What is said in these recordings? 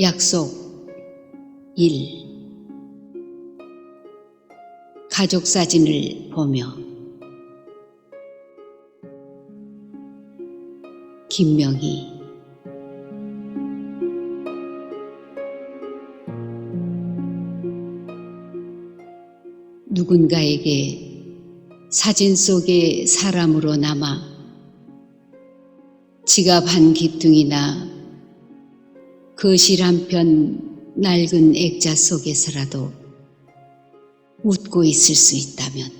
약속. 1 가족 사진을 보며. 김명희. 누군가에게 사진 속의 사람으로 남아 지갑 한 귀퉁이나 거실 한편 낡은 액자 속에서라도 웃고 있을 수 있다면.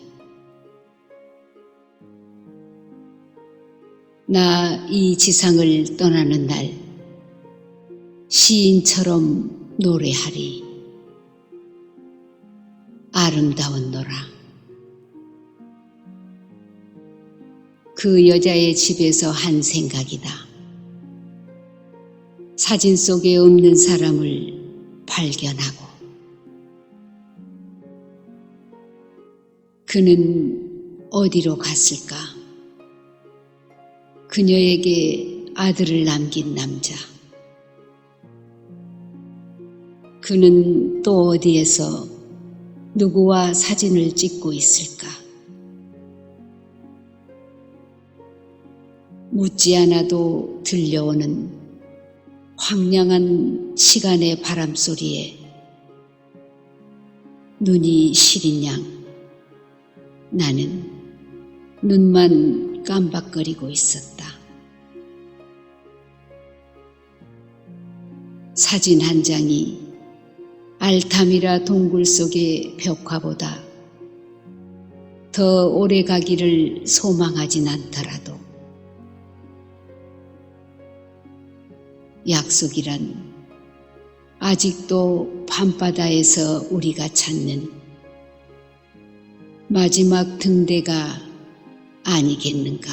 나 이 지상을 떠나는 날 시인처럼 노래하리. 아름다운 노라. 그 여자의 집에서 한 생각이다. 사진 속에 없는 사람을 발견하고 그는 어디로 갔을까? 그녀에게 아들을 남긴 남자. 그는 또 어디에서 누구와 사진을 찍고 있을까? 묻지 않아도 들려오는 황량한 시간의 바람 소리에 눈이 시린 양 나는 눈만 깜박거리고 있었다. 사진 한 장이 알타미라 동굴 속의 벽화보다 더 오래 가기를 소망하진 않더라도 약속이란 아직도 밤바다에서 우리가 찾는 마지막 등대가 아니겠는가.